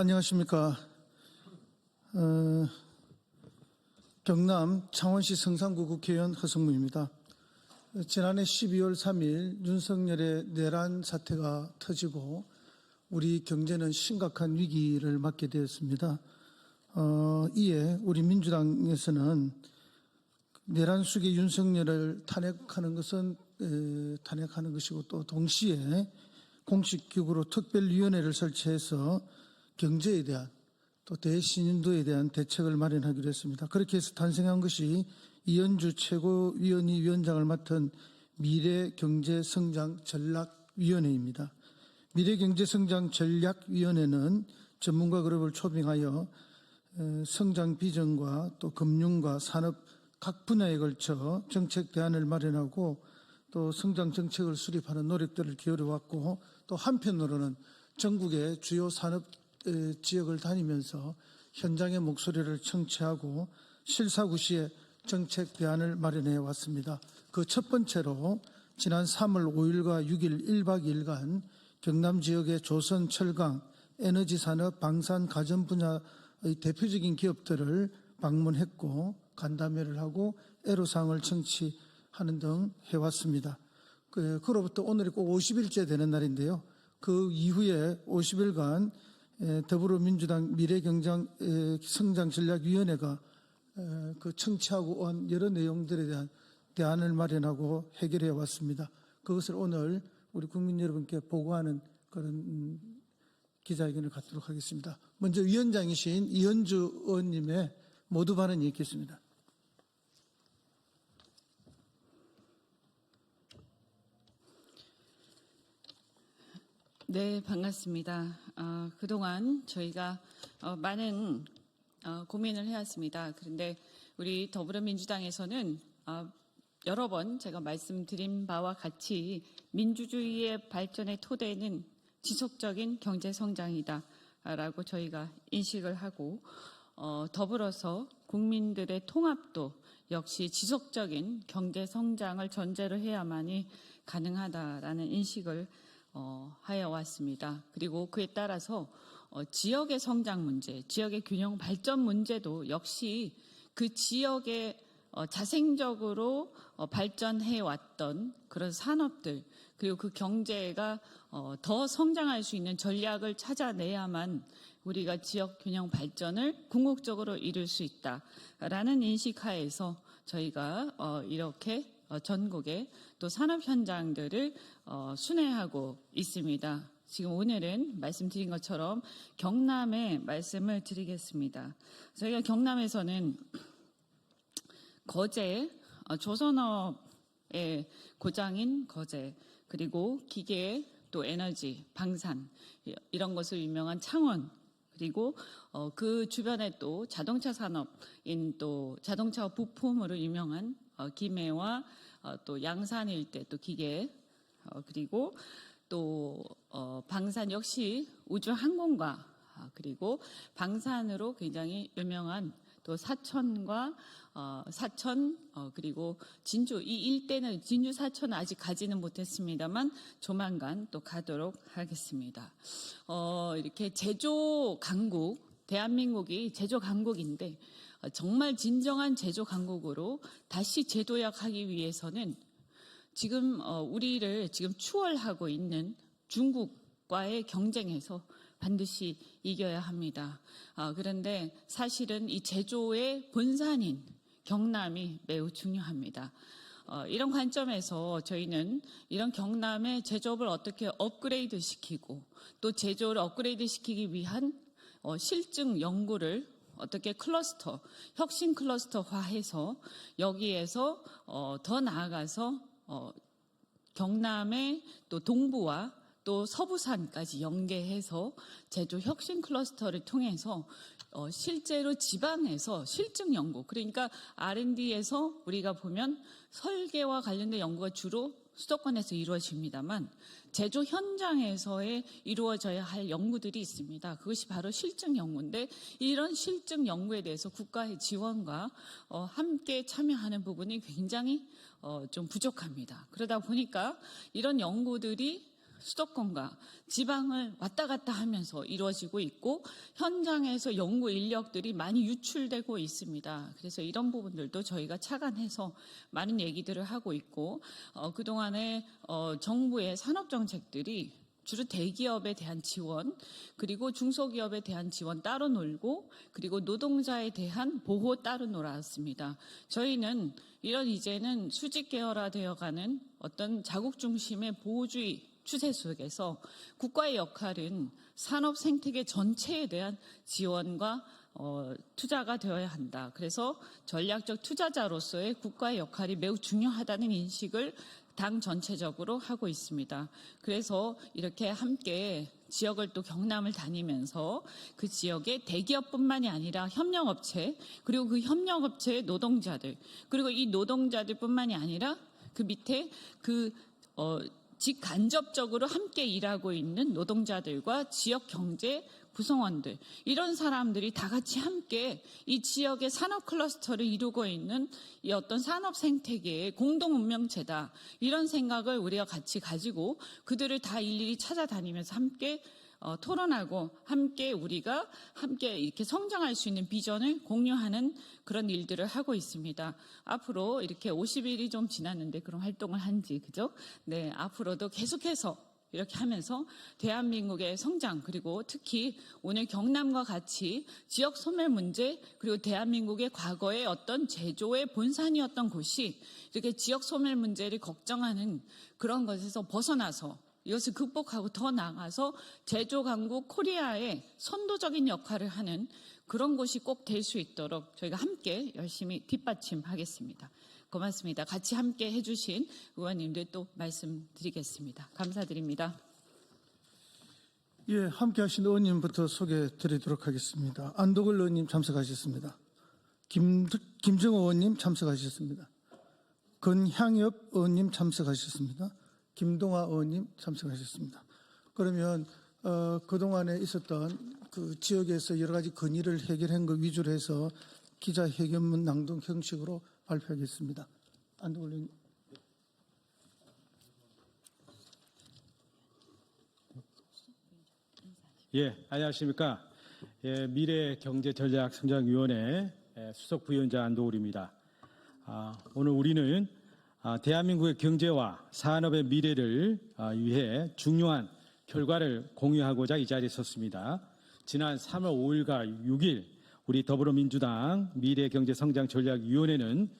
안녕하십니까. 어, 경남 창원시 성산구 국회의원 허성무입니다. 어, 지난해 12월 3일 윤석열의 내란 사태가 터지고 우리 경제는 심각한 위기를 맞게 되었습니다. 어, 이에 우리 민주당에서는 내란 수기 윤석열을 탄핵하는 것은 에, 탄핵하는 것이고 또 동시에 공식 기구로 특별위원회를 설치해서 경제에 대한 또 대신인도에 대한 대책을 마련하기로 했습니다. 그렇게 해서 탄생한 것이 이현주 최고위원이 위원장을 맡은 미래경제성장전략위원회입니다. 미래경제성장전략위원회는 전문가 그룹을 초빙하여 에, 성장 비전과 또 금융과 산업 각 분야에 걸쳐 정책 대안을 마련하고 또 성장 정책을 수립하는 노력들을 기울여 왔고 또 한편으로는 전국의 주요 산업 에, 지역을 다니면서 현장의 목소리를 청취하고 실사구시에 정책 대안을 마련해 왔습니다. 그 첫 번째로 지난 3월 5일과 6일 1박 2일간 경남 지역의 조선, 철강, 에너지 산업, 방산, 가전 분야의 대표적인 기업들을 방문했고 간담회를 하고 애로사항을 청취하는 등 해왔습니다. 그, 그로부터 오늘이 꼭 50일째 되는 날인데요. 그 이후에 50일간 에, 더불어민주당 미래경장 에, 성장전략위원회가 에, 그 청취하고 온 여러 내용들에 대한 대안을 마련하고 해결해 왔습니다. 그것을 오늘 우리 국민 여러분께 보고하는 그런 음, 기자회견을 갖도록 하겠습니다. 먼저 위원장이신 이현주 의원님의 모두 발언이 있겠습니다. 네, 반갑습니다. 어, 그동안 저희가 어, 많은 어, 고민을 해왔습니다. 그런데 우리 더불어민주당에서는 어, 여러 번 제가 말씀드린 바와 같이 민주주의의 발전의 토대는 지속적인 경제 성장이다라고 저희가 인식을 하고 어, 더불어서 국민들의 통합도 역시 지속적인 경제 성장을 전제로 해야만이 가능하다라는 인식을 어, 하여 왔습니다. 그리고 그에 따라서 어, 지역의 성장 문제, 지역의 균형 발전 문제도 역시 그 지역의 어, 자생적으로 어, 발전해 왔던 그런 산업들 그리고 그 경제가 어, 더 성장할 수 있는 전략을 찾아내야만 우리가 지역 균형 발전을 궁극적으로 이룰 수 있다라는 인식하에서 저희가 어, 이렇게 어, 전국의 또 산업 현장들을 어, 순회하고 있습니다. 지금 오늘은 말씀드린 것처럼 경남에 말씀을 드리겠습니다. 저희가 경남에서는 거제, 어, 조선업의 고장인 거제, 그리고 기계, 또 에너지, 방산, 이런 것을 유명한 창원, 그리고 어, 그 주변에 또 자동차 산업인 또 자동차 부품으로 유명한 어, 김해와 어, 또 양산 일대 또 기계 어, 그리고 또 어, 방산 역시 우주 항공과 아, 그리고 방산으로 굉장히 유명한 또 사천과 어, 사천 어, 그리고 진주 이 일대는 진주 사천은 아직 가지는 못했습니다만 조만간 또 가도록 하겠습니다. 어, 이렇게 제조 강국 대한민국이 제조 강국인데 어, 정말 진정한 제조 강국으로 다시 재도약하기 위해서는 지금 어, 우리를 지금 추월하고 있는 중국과의 경쟁에서 반드시 이겨야 합니다. 아, 그런데 사실은 이 제조의 본산인 경남이 매우 중요합니다. 어, 이런 관점에서 저희는 이런 경남의 제조업을 어떻게 업그레이드 시키고 또 제조를 업그레이드 시키기 위한 어, 실증 연구를 어떻게 클러스터, 혁신 클러스터화해서 여기에서 어, 더 나아가서 어, 경남의 또 동부와 또 서부산까지 연계해서 제조 혁신 클러스터를 통해서 어, 실제로 지방에서 실증 연구 그러니까 R&D에서 우리가 보면 설계와 관련된 연구가 주로 수도권에서 이루어집니다만 제조 현장에서의 이루어져야 할 연구들이 있습니다. 그것이 바로 실증 연구인데 이런 실증 연구에 대해서 국가의 지원과 어, 함께 참여하는 부분이 굉장히 어, 좀 부족합니다. 그러다 보니까 이런 연구들이 수도권과 지방을 왔다 갔다 하면서 이루어지고 있고 현장에서 연구 인력들이 많이 유출되고 있습니다. 그래서 이런 부분들도 저희가 차관해서 많은 얘기들을 하고 있고 어, 그동안에 어, 정부의 산업 정책들이 주로 대기업에 대한 지원, 그리고 중소기업에 대한 지원 따로 놀고, 그리고 노동자에 대한 보호 따로 놀았습니다. 저희는 이런 이제는 수직 계열화 되어가는 어떤 자국 중심의 보호주의 추세 속에서 국가의 역할은 산업 생태계 전체에 대한 지원과 어, 투자가 되어야 한다. 그래서 전략적 투자자로서의 국가의 역할이 매우 중요하다는 인식을 당 전체적으로 하고 있습니다. 그래서 이렇게 함께 지역을 또 경남을 다니면서 그 지역의 대기업뿐만이 아니라 협력업체 그리고 그 협력업체의 노동자들 그리고 이 노동자들뿐만이 아니라 그 밑에 그 어, 직간접적으로 함께 일하고 있는 노동자들과 지역 경제 구성원들 이런 사람들이 다 같이 함께 이 지역의 산업 클러스터를 이루고 있는 이 어떤 산업 생태계의 공동 운명체다 이런 생각을 우리가 같이 가지고 그들을 다 일일이 찾아다니면서 함께 어, 토론하고 함께 우리가 함께 이렇게 성장할 수 있는 비전을 공유하는 그런 일들을 하고 있습니다. 앞으로 이렇게 50일이 좀 지났는데 그런 활동을 한지 그죠? 네, 앞으로도 계속해서 이렇게 하면서 대한민국의 성장 그리고 특히 오늘 경남과 같이 지역 소멸 문제 그리고 대한민국의 과거의 어떤 제조의 본산이었던 곳이 이렇게 지역 소멸 문제를 걱정하는 그런 것에서 벗어나서 이것을 극복하고 더 나아가서 제조 강국 코리아의 선도적인 역할을 하는 그런 곳이 꼭 될 수 있도록 저희가 함께 열심히 뒷받침하겠습니다. 고맙습니다. 같이 함께 해주신 의원님들 또 말씀드리겠습니다. 감사드립니다. 예, 함께 하신 의원님부터 소개해 드리도록 하겠습니다. 안도걸 의원님 참석하셨습니다. 김, 김정호 의원님 참석하셨습니다. 건향엽 의원님 참석하셨습니다. 김동아 의원님 참석하셨습니다. 그러면 어, 그동안에 있었던 그 지역에서 여러 가지 건의를 해결한 것 위주로 해서 기자회견문 낭독 형식으로 발표하겠습니다. 의원님. 예, 안녕하십니까. 예, 미래 경제 전략 성장 위원회 예, 수석 부위원장 안도울입니다. 아, 오늘 우리는 아, 대한민국의 경제와 산업의 미래를 아, 위해 중요한 결과를 공유하고자 이 자리에 섰습니다. 지난 3월 5일과 6일 우리 더불어민주당 미래경제성장전략위원회는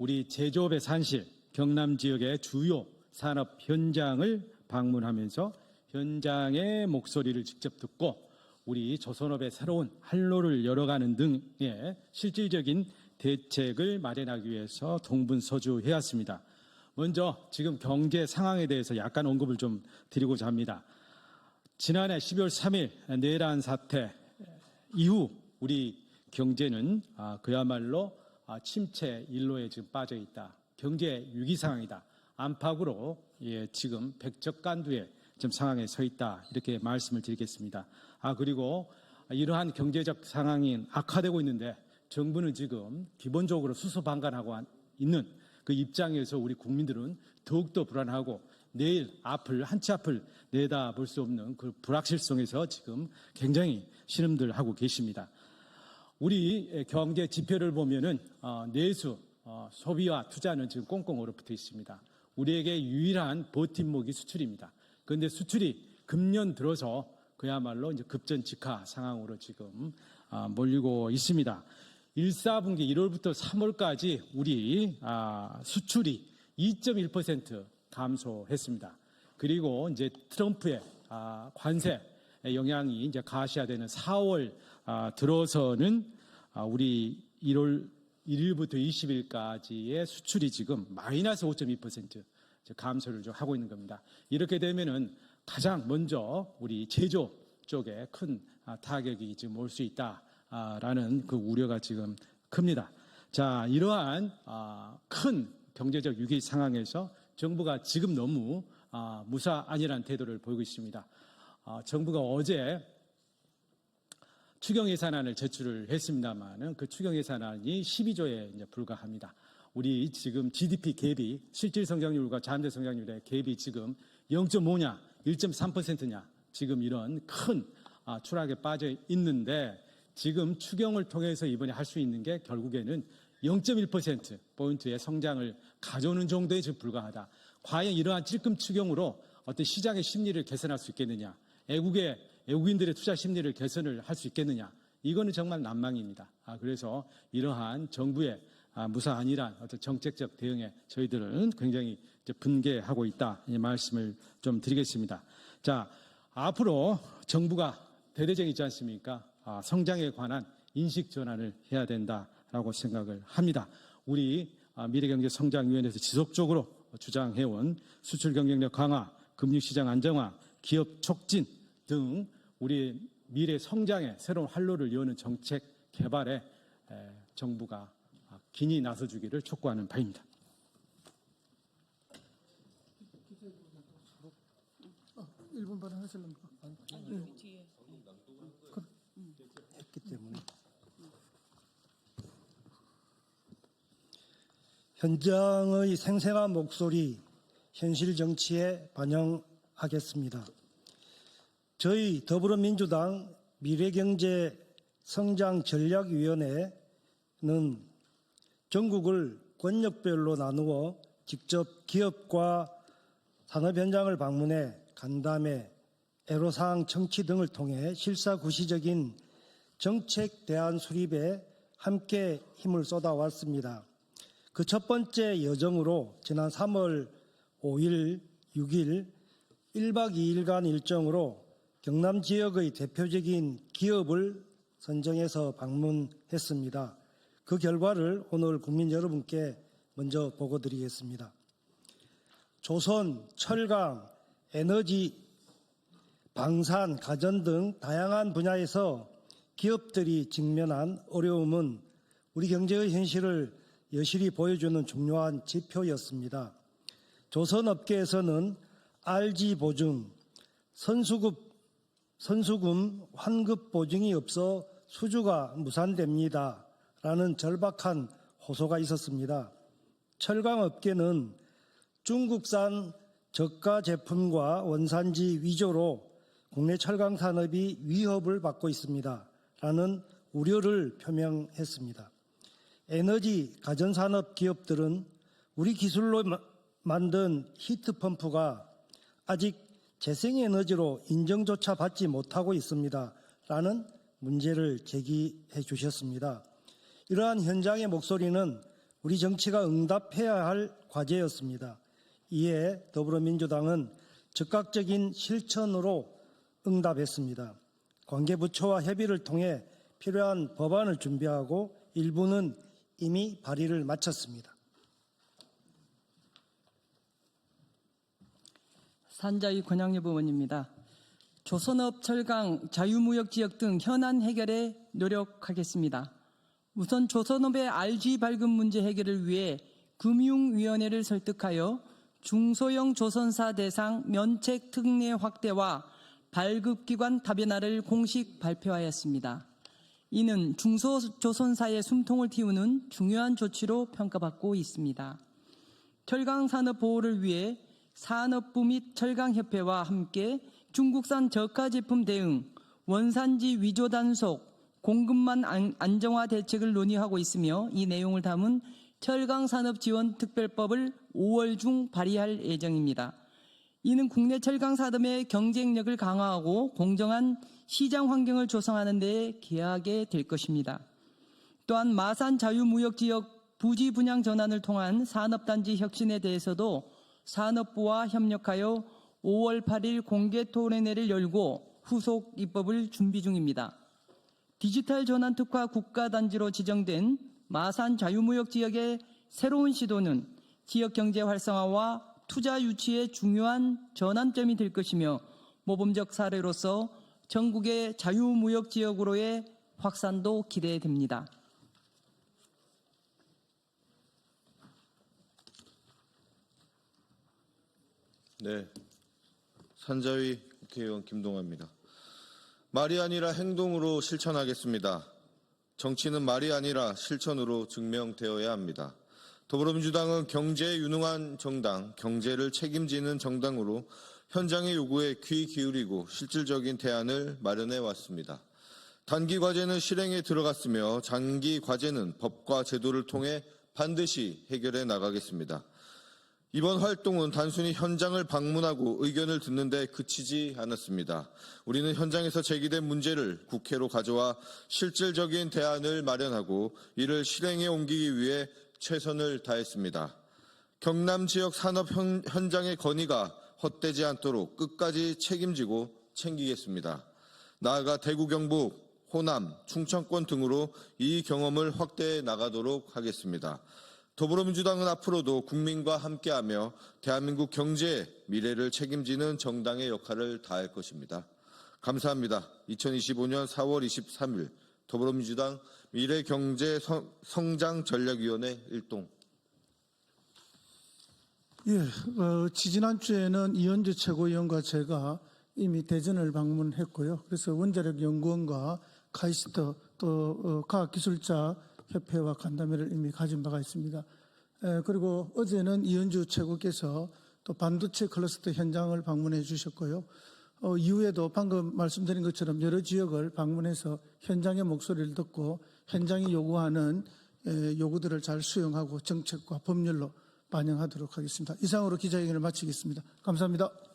우리 제조업의 산실, 경남 지역의 주요 산업 현장을 방문하면서 현장의 목소리를 직접 듣고 우리 조선업의 새로운 활로를 열어가는 등의 실질적인 대책을 마련하기 위해서 동분서주해 왔습니다. 먼저 지금 경제 상황에 대해서 약간 언급을 좀 드리고자 합니다. 지난해 12월 3일 내란 사태 이후 우리 경제는 아, 그야말로 아, 침체 일로에 지금 빠져 있다. 경제 위기 상황이다. 안팎으로 예, 지금 백적간두의 지금 상황에 서 있다. 이렇게 말씀을 드리겠습니다. 아 그리고 이러한 경제적 상황이 악화되고 있는데 정부는 지금 기본적으로 수소방관하고 있는 그 입장에서 우리 국민들은 더욱더 불안하고 내일 앞을 한 치 앞을 내다볼 수 없는 그 불확실성에서 지금 굉장히 신음들 하고 계십니다. 우리 경제 지표를 보면은 어, 내수 어, 소비와 투자는 지금 꽁꽁 얼어붙어 있습니다. 우리에게 유일한 버팀목이 수출입니다. 그런데 수출이 금년 들어서 그야말로 이제 급전직하 상황으로 지금 아, 몰리고 있습니다. 1, 4분기 1월부터 3월까지 우리 아, 수출이 2.1% 감소했습니다. 그리고 이제 트럼프의 아, 관세 영향이 이제 가시화되는 4월 아, 들어서는 아, 우리 1월 1일부터 20일까지의 수출이 지금 마이너스 5.2% 감소를 좀 하고 있는 겁니다. 이렇게 되면은 가장 먼저 우리 제조 쪽에 큰 아, 타격이 지금 올 수 있다라는 그 우려가 지금 큽니다. 자, 이러한 아, 큰 경제적 위기 상황에서 정부가 지금 너무 아, 무사안이라는 태도를 보이고 있습니다. 정부가 어제 추경 예산안을 제출을 했습니다만은 그 추경 예산안이 12조에 이제 불과합니다. 우리 지금 GDP 갭이 실질 성장률과 잠재 성장률의 갭이 지금 0.5냐 1.3%냐? 지금 이런 큰 아, 추락에 빠져 있는데 지금 추경을 통해서 이번에 할 수 있는 게 결국에는 0.1% 포인트의 성장을 가져오는 정도에 지금 불과하다. 과연 이러한 찔끔 추경으로 어떤 시장의 심리를 개선할 수 있겠느냐? 애국의 애국인들의 투자 심리를 개선을 할 수 있겠느냐? 이거는 정말 난망입니다. 아, 그래서 이러한 정부의 아, 무사안이란 어떤 정책적 대응에 저희들은 굉장히 분개하고 있다. 이 말씀을 좀 드리겠습니다. 자, 앞으로 정부가 대대적 있지 않습니까? 아, 성장에 관한 인식 전환을 해야 된다라고 생각을 합니다. 우리 아, 미래경제성장위원회에서 지속적으로 주장해온 수출 경쟁력 강화, 금융시장 안정화, 기업 촉진 등 우리 미래 성장의 새로운 활로를 여는 정책 개발에 에, 정부가 아, 긴히 나서주기를 촉구하는 바입니다. 일분 반응 하실랍니까? 뒤에. 했기 때문에 현장의 생생한 목소리 현실 정치에 반영하겠습니다. 저희 더불어민주당 미래경제 성장 전략위원회는 전국을 권역별로 나누어 직접 기업과 산업 현장을 방문해 간담회, 애로사항 청취 등을 통해 실사구시적인 정책 대안 수립에 함께 힘을 쏟아왔습니다. 그 첫 번째 여정으로 지난 3월 5일, 6일 1박 2일간 일정으로 경남 지역의 대표적인 기업을 선정해서 방문했습니다. 그 결과를 오늘 국민 여러분께 먼저 보고 드리겠습니다. 조선, 철강, 에너지, 방산, 가전 등 다양한 분야에서 기업들이 직면한 어려움은 우리 경제의 현실을 여실히 보여주는 중요한 지표였습니다. 조선업계에서는 RG 보증, 선수급, 선수금 환급 보증이 없어 수주가 무산됩니다. 라는 절박한 호소가 있었습니다. 철강업계는 중국산 저가 제품과 원산지 위조로 국내 철강 산업이 위협을 받고 있습니다. 라는 우려를 표명했습니다. 에너지 가전산업 기업들은 우리 기술로 마- 만든 히트펌프가 아직 재생에너지로 인정조차 받지 못하고 있습니다. 라는 문제를 제기해 주셨습니다. 이러한 현장의 목소리는 우리 정치가 응답해야 할 과제였습니다. 이에 더불어민주당은 즉각적인 실천으로 응답했습니다. 관계부처와 협의를 통해 필요한 법안을 준비하고 일부는 이미 발의를 마쳤습니다. 산자위 권양여 부원입니다. 조선업, 철강, 자유무역 지역 등 현안 해결에 노력하겠습니다. 우선 조선업의 RG 발급 문제 해결을 위해 금융위원회를 설득하여 중소형 조선사 대상 면책 특례 확대와 발급기관 다변화를 공식 발표하였습니다. 이는 중소조선사의 숨통을 틔우는 중요한 조치로 평가받고 있습니다. 철강 산업 보호를 위해 산업부 및 철강협회와 함께 중국산 저가 제품 대응, 원산지 위조 단속, 공급망 안- 안정화 대책을 논의하고 있으며 이 내용을 담은 철강 산업 지원 특별법을 5월 중 발의할 예정입니다. 이는 국내 철강 산업의 경쟁력을 강화하고 공정한 시장 환경을 조성하는 데 기여하게 될 것입니다. 또한 마산 자유무역 지역 부지 분양 전환을 통한 산업단지 혁신에 대해서도 산업부와 협력하여 5월 8일 공개 토론회를 열고 후속 입법을 준비 중입니다. 디지털 전환 특화 국가단지로 지정된 마산 자유무역 지역의 새로운 시도는 지역 경제 활성화와 투자 유치의 중요한 전환점이 될 것이며 모범적 사례로서 전국의 자유무역 지역으로의 확산도 기대됩니다. 네. 산자위 국회의원 김동아입니다. 말이 아니라 행동으로 실천하겠습니다. 정치는 말이 아니라 실천으로 증명되어야 합니다. 더불어민주당은 경제에 유능한 정당, 경제를 책임지는 정당으로 현장의 요구에 귀 기울이고 실질적인 대안을 마련해 왔습니다. 단기 과제는 실행에 들어갔으며 장기 과제는 법과 제도를 통해 반드시 해결해 나가겠습니다. 이번 활동은 단순히 현장을 방문하고 의견을 듣는 데 그치지 않았습니다. 우리는 현장에서 제기된 문제를 국회로 가져와 실질적인 대안을 마련하고 이를 실행에 옮기기 위해 최선을 다했습니다. 경남 지역 산업 현- 현장의 건의가 헛되지 않도록 끝까지 책임지고 챙기겠습니다. 나아가 대구 경북, 호남, 충청권 등으로 이 경험을 확대해 나가도록 하겠습니다. 더불어민주당은 앞으로도 국민과 함께하며 대한민국 경제의 미래를 책임지는 정당의 역할을 다할 것입니다. 감사합니다. 2025년 4월 23일 더불어민주당 미래경제 성장 전략위원회 일동 예, 어, 지지난주에는 이현주 최고위원과 제가 이미 대전을 방문했고요. 그래서 원자력 연구원과 카이스트 또 어, 과학기술자 협회와 간담회를 이미 가진 바가 있습니다. 에, 그리고 어제는 이현주 최고께서 또 반도체 클러스터 현장을 방문해 주셨고요. 어, 이후에도 방금 말씀드린 것처럼 여러 지역을 방문해서 현장의 목소리를 듣고 현장이 요구하는 에, 요구들을 잘 수용하고 정책과 법률로 반영하도록 하겠습니다. 이상으로 기자회견을 마치겠습니다. 감사합니다.